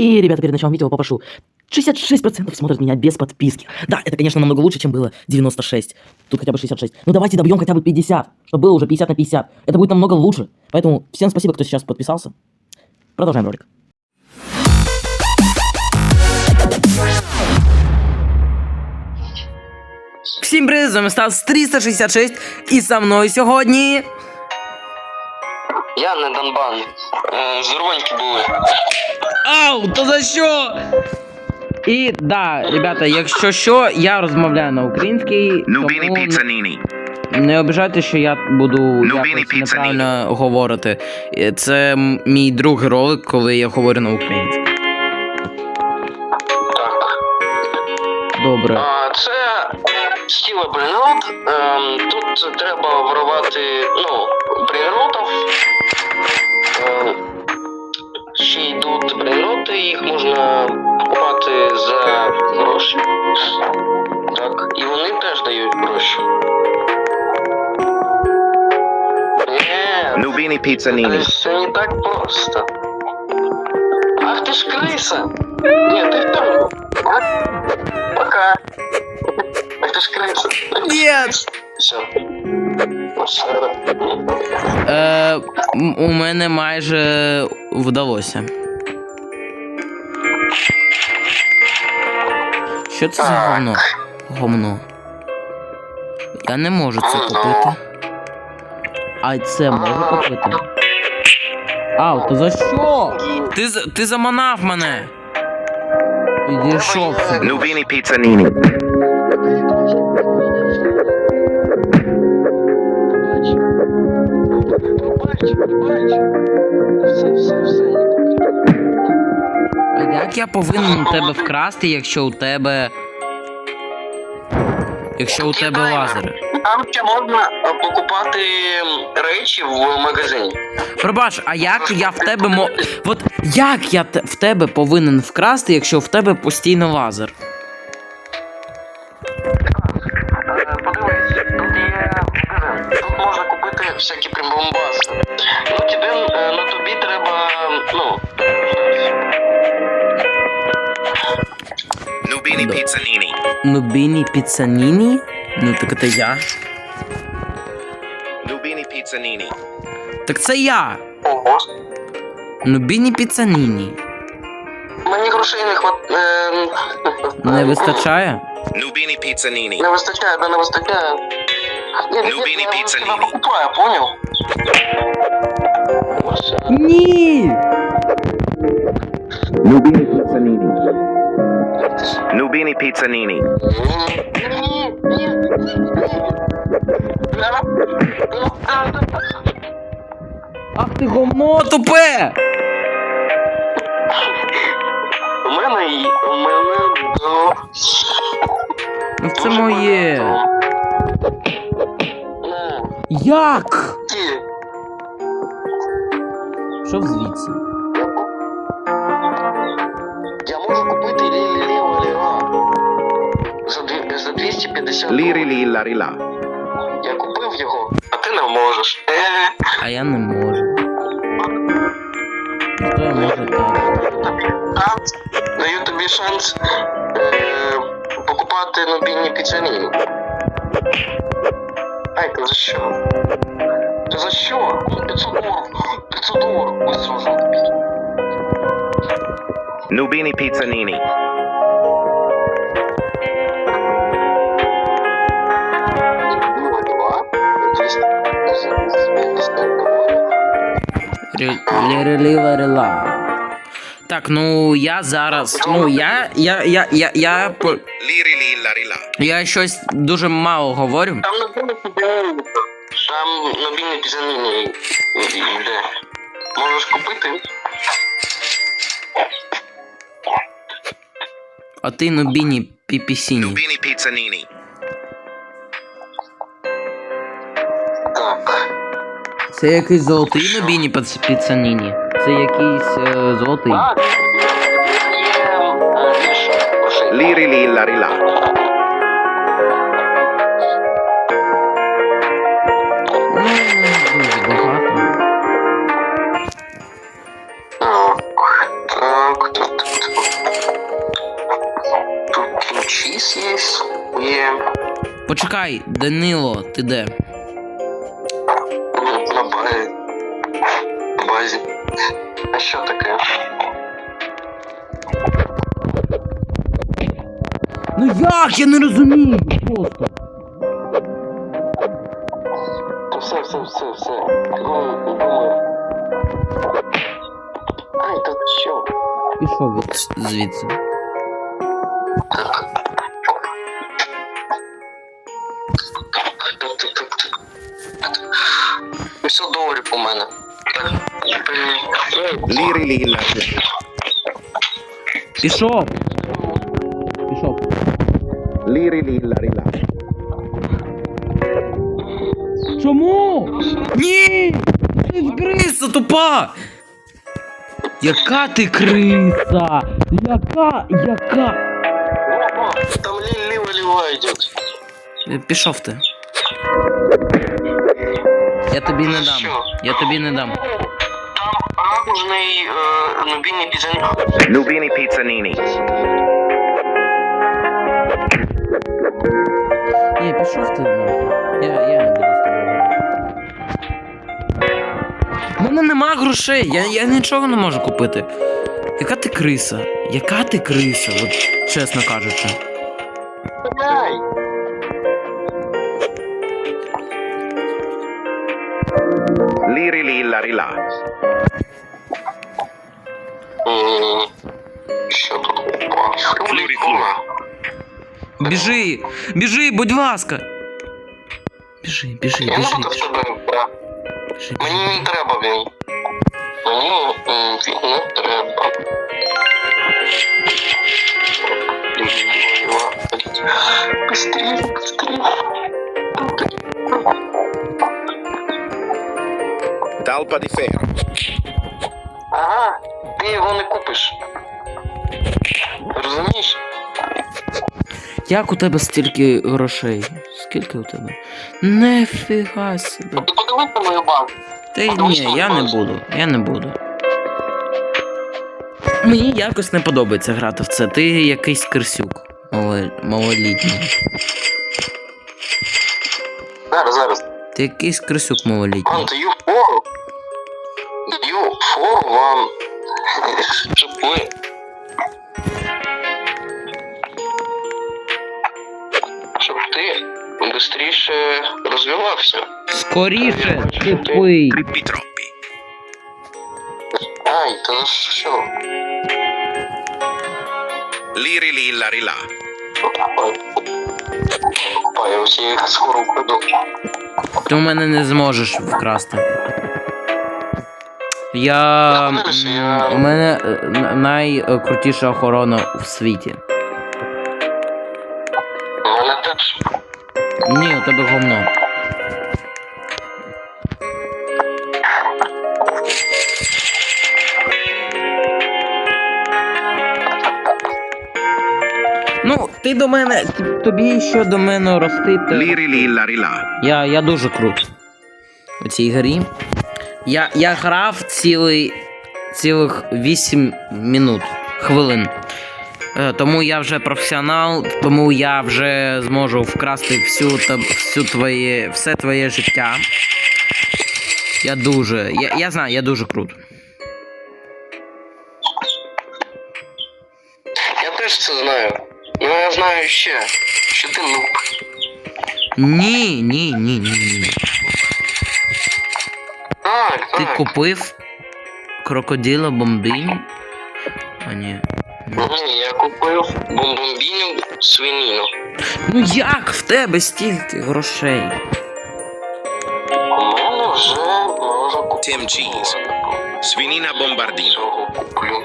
И, ребята, перед началом видео попрошу. 66% смотрят меня без подписки. Да, это, конечно, намного лучше, чем было 96. Тут хотя бы 66. Ну давайте добьем хотя бы 50, чтобы было уже 50 на 50. Это будет намного лучше. Поэтому всем спасибо, кто сейчас подписался. Продолжаем ролик. Всім привіт, з вами Стас 366 і со мною сьогодні. Я не Донбан. Е, Зорвоньки були. Ау, то за що? І да, ребята, якщо що, я розмовляю на українській. Nubini тому Pizzanini. Не обіжайте, що я буду якось неправильно говорити. Е, Це мій другий ролик, коли я говорю на українській. Так. Добре. А, це стіла брейнрот. Ем, тут треба вирвати, ну, брейнротів Ем, ще йдуть брейнроти, їх можна купувати за гроші. Так. І вони теж дають гроші. Ні, Nubini Это Pizzanini. все не так просто. Ах ты ж крыса! Нет, ты там. Пока. Ах ты ж крыса. Нет! Все. Е, м- у мене майже вдалося. Що це за говно? Говно. Я не можу це купити. А це можу купити? Ау, то за що? Ти, ти заманав мене. Підійшов сюди. Nubini Pizzanini. Все, все, все. А як я повинен тебе вкрасти, якщо у тебе. Якщо у тебе лазери? Там ще можна е, покупати речі в магазині. Пробач, а як я в тебе мо. От як я те- в тебе повинен вкрасти, якщо в тебе постійно лазер? Нубіні піцаніні? Ну так це я. Nubini Pizzanini. Так це я. ого. Нубіні піцаніні. Мені грошей не хват... е, Не вистачає? Nubini Pizzanini. Не вистачає, да не вистачає. Ні, Ну, Бінні я тебе покупаю, понял? Ні. Nubini Pizzanini. Nubini Pizzanini. Ах ти говно тупе! У мене є, у мене до... Ну це моє. Як? Що звідси? 250 лірі лі ларі ла Я купив його, а ти не можеш. А я не можу. Хто я можу Шанс. Даю тобі шанс е, покупати мобільні піцані. Ай, то за що? Ти за що? 500 доларів. 500 доларів. Ось тобі. Нубіні піцаніні. 250 доларів. Так, ну я зараз. Ну я. Я. Я. Я. Я. Я щось дуже мало говорю. Там піцерії. Там нобільні піцерії йде. Можеш купити? А ти нубіні піпісіні. Nubini Pizzanini. штук. Це якийсь золотий на біні піцаніні. Це якийсь е, золотий. Лірі лі ла. Ну, Почекай, Данило, ти де? Як? Я не розумію просто. Та все, все, все, все. Думаю, думаю. Ай, та що? Пішов від звідси. Все доларів у мене. Lilla. Пішов. Пішов. Liri lilla rilla. Чому? Ні! Ти ж криса тупа! Яка ти криса? Яка? Яка? Там ли- ліва-ліва йде. Пішов ти. Я тобі не дам. Що? Я тобі не дам. Там радужний е, нубійний пізній. Nubini pizzanini. Пішов ти нахуй. Я, я не буду. У мене нема грошей, я, я нічого не можу купити. Яка ти криса? Яка ти криса, от чесно кажучи. Дай! Liri Біжи! Біжи, будь ласка! Біжи, біжи, Я не біжи. буду в тебе брати. біжи, Мені біжи. не треба він. Мені м, він не треба. Быстрее, быстрее. Talpa di ferro. Ага, ти його не купиш. Розумієш? Як у тебе стільки грошей? Скільки у тебе? Нефіга собі. Ти подивись на мою банку. Та й ні, я не буду. Я не буду. Мені якось не подобається грати в це. Ти якийсь. Мале- Малолітній. Зараз, зараз. Ти якийсь крисюк малолітній. Вам даю фору. Даю фору вам. ти швидше розвивався. Скоріше, тупий. Trippi troppi. Ай, та за що? Liri lilla rilla. Ой, я усі скоро вкладу. Ти у мене не зможеш вкрасти. Я. У мене е, найкрутіша охорона в світі. Ні, у тебе говно. Ну, ти до мене. Тобі що до мене ростити. Lilla rilla. Я, я дуже крут у цій грі. Я, я грав цілий, цілих 8 минут, хвилин. Е, Тому я вже професіонал, тому я вже зможу вкрасти всю, та- всю твоє, все твоє життя. Я дуже. Я, я знаю, я дуже крут. Я теж це знаю. Ну я знаю ще, що ти нуб. Ні, ні, ні, ні, ні. Так, Ти так. купив крокодила бомбині? А ні. Я купив бомбомбіню свинину. Ну як в тебе стільки грошей? У мене вже можу купити. Cheese. Svinina bombardino. Цього куплю.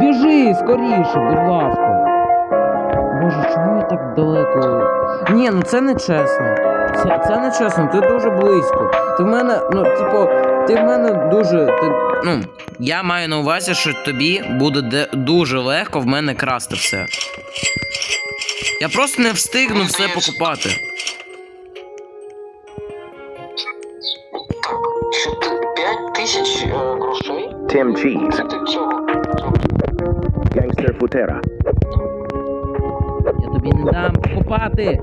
Біжи скоріше, будь ласка. Боже, чому я так далеко? Ні, ну це не чесно. Це, це не чесно, ти дуже близько. Ти в мене, ну, типу, ти в мене дуже. Ти, ну, я маю на увазі, що тобі буде де, дуже легко в мене красти все. Я просто не встигну все покупати. 5 тисяч е, грошей. Tim Cheese. Це ти цього. Gangster Futera. Я тобі не дам покупати.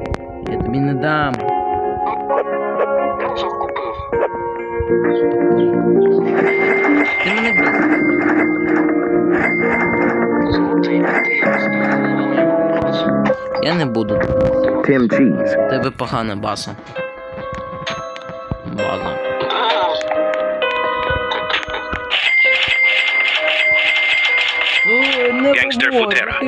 Я тобі не дам. Я не буду. Тим Чіз. Тебе погана баса. База. Гангстер Футера.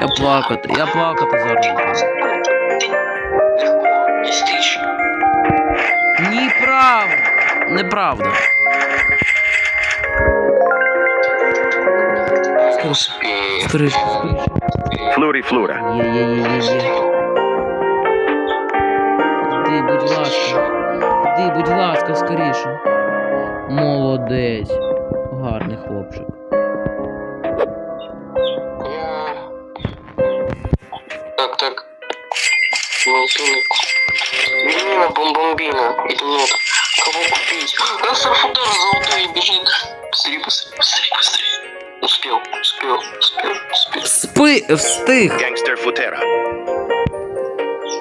Я плакати, я плакати зараз. Неправда. Flurry Flura. Є, є, є, є, є. Іди, будь ласка. Іди, будь ласка, скоріше. Молодець. Гарний хлопчик. Так, так. Молчуник. Бенина бомбомбина. Там Сарфудар золотой бежит. Быстрее, быстрее, быстрее, быстрее. Успел, успел, успел, успел. Спы... Встых. Гангстер Футера.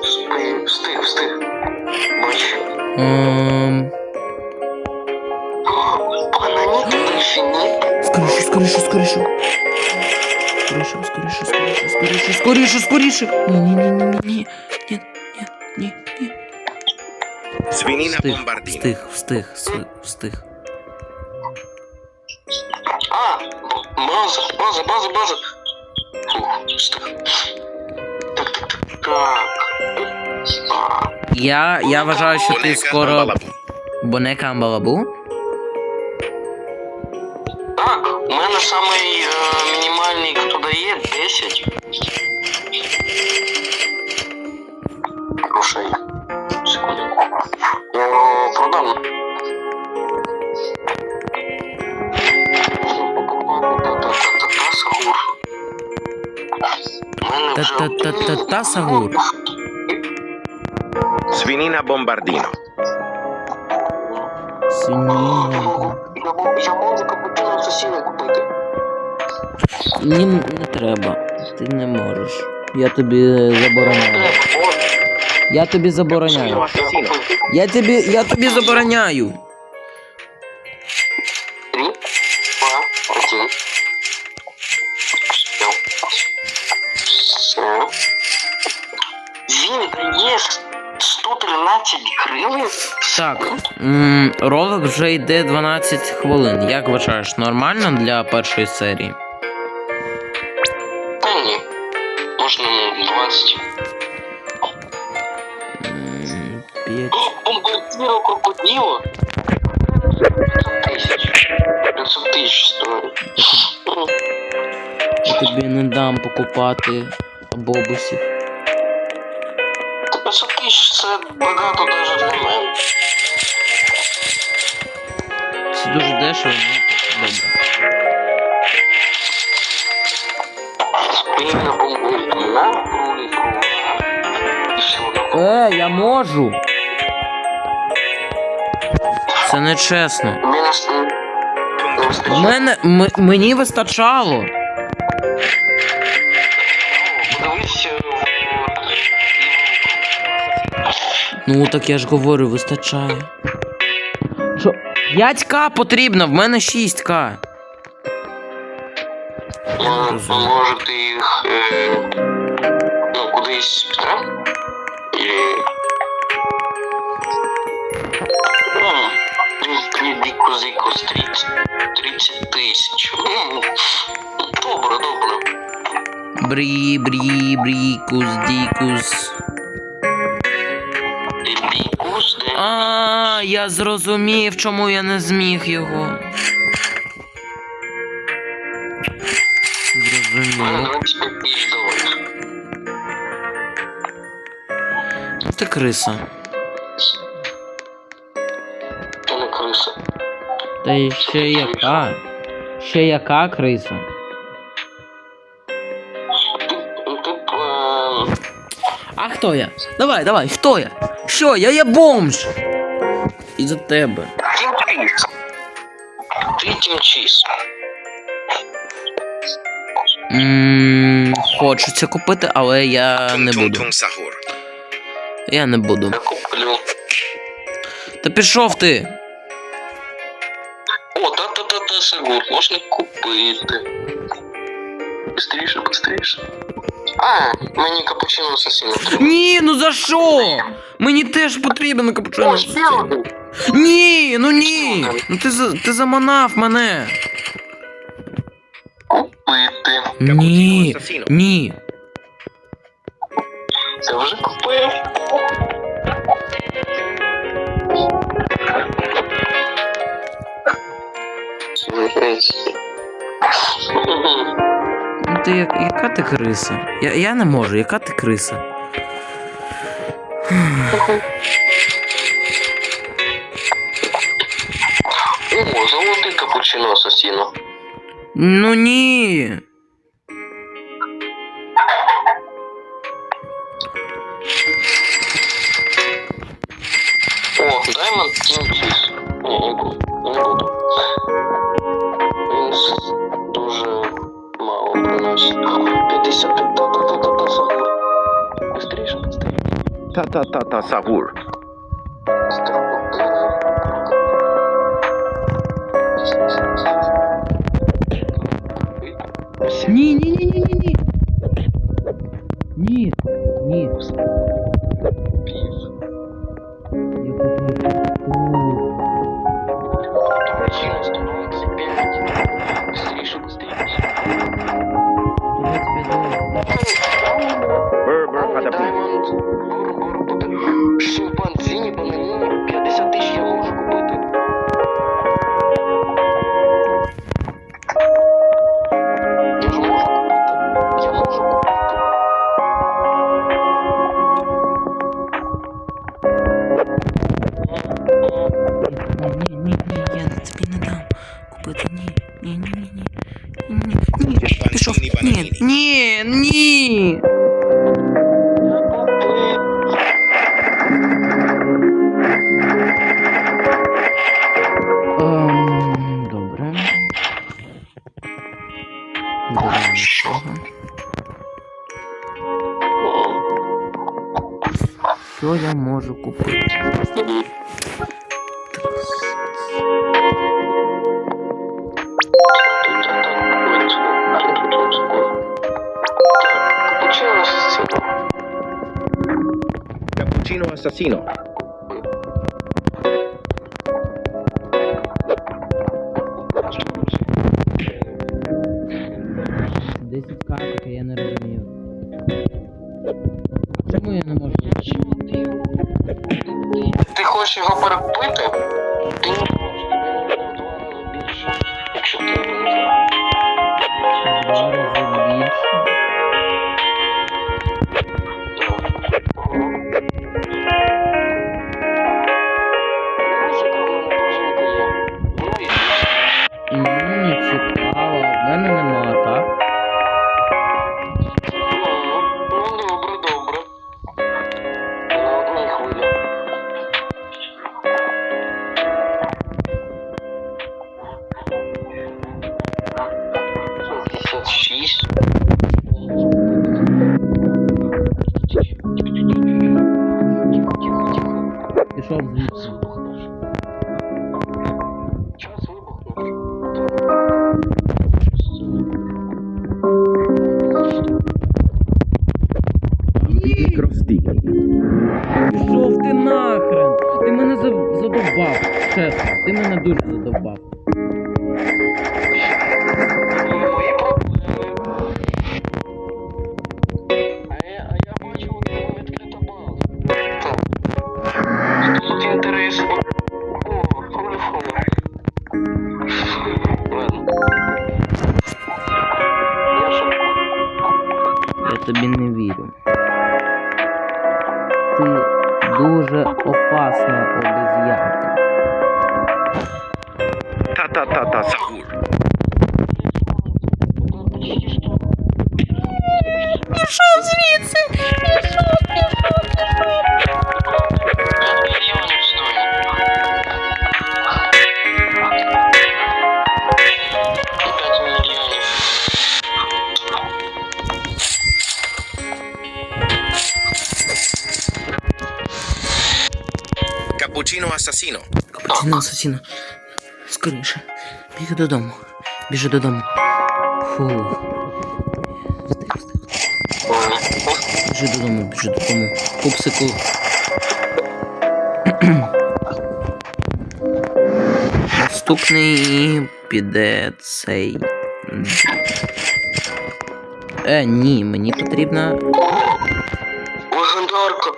Спы... Встых, встых. Ночь. Скорейше, скорейше, скорейше. Скорейше, скорейше, скорейше, скорейше, скорейше, скорейше. Не-не-не-не-не. Нет. Встиг, Bombardino. встиг, встиг, встиг. А, база, база, база, база. Фух, встиг. Так, так, так, так. Я, я вважаю, що ти скоро. Бонека Амбалабу. Так, у мене самий е, мінімальний, хто дає 10. Грошей. Е, продам. Та-та-та-та-та Сагур. Свинина бомбардино. Свинина. Я сусіда купити. Ні, не треба. Ти не можеш. Я тобі забороняю. Я тобі забороняю. я тобі, я тобі забороняю. Він дає 113 гривень. Так, ролик вже йде 12 хвилин. Як вважаєш, нормально для першої серії? Та ні. Можна ну, 20. М, П'ять. Бомбардіро крокодило. 500 тисяч. 500 тисяч стоїть. Ну, Я тобі не дам покупати бобусів. та 500 тисяч це багато навіть для мене. Це дуже дешево, ну добре. Е, я можу. Це не чесно. Мене мені вистачало. Е, Ну так я ж говорю, вистачає. Що? 5к потрібно, в мене 6к. Я, може ти їх е, 30 тисяч. Добре, добре. Брі, брі, брікус, дікус. Бікус, де? А, я зрозумів, чому я не зміг його. Зрозумів. 25 тисяч доларів. Ти криса. Та ще яка? Ще яка криса? А хто я? Давай, давай, хто я? Що? Я є бомж. І за тебе. Тім Чіз. Ти Тім Чіз. Ммм, хочеться купити, але я не буду. Я не буду. Та пішов ти. О, та-та-та-та, можна купити. Быстріше, быстріше. А, мені капучино асасіно треба. Ні, ну за що? Мені теж потрібен капучино. О, ще один. Ні, ну ні. Ну ти за ти заманав мене. Купити. Ні. Ні. Це вже купив. Ну ти як, яка ти криса? Я, я не можу, яка ти криса? О, золотий капучино асасіно. Ну ні. 55, та-та-та-та-та, Сагур. Быстріше, быстріше. Ta ta asesino. Пішов ти нахрен! Ти мене за- задовбав, чесно. Ти мене дуже задовбав. Пішов звідси! Пішов, пішов, пішов! Капучино асасіно. Капучино асасіно. Скоріше. Біги додому. Біжи додому. Фу. Біжи додому, біжи додому. Пупсику. Наступний піде цей. Е, ні, мені потрібна.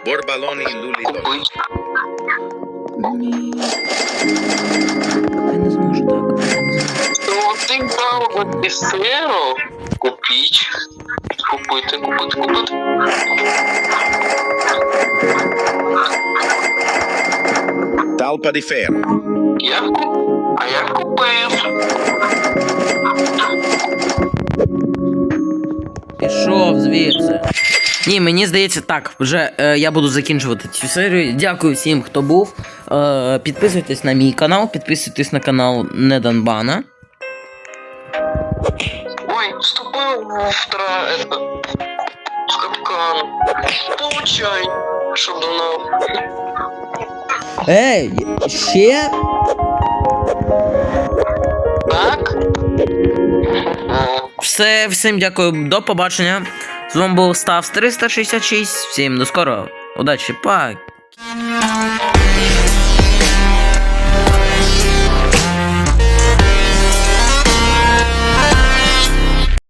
Борбалoni Lulidor. Ні. Золотий дав пісеру. Купіть. Купити, купити, купити. Talpa di ferro. Я куп... А я купив. Пішов звідси. Ні, мені здається, так. Вже е, я буду закінчувати цю серію. Дякую всім, хто був. Е, підписуйтесь на мій канал, підписуйтесь на канал Неданбана. Ой, вступил в тра... это... В капкан. Получай. Знал. Ей, ще? Так? Все, всім дякую, до побачення. З вами був Став 366. Всім до скорого. Удачі, па.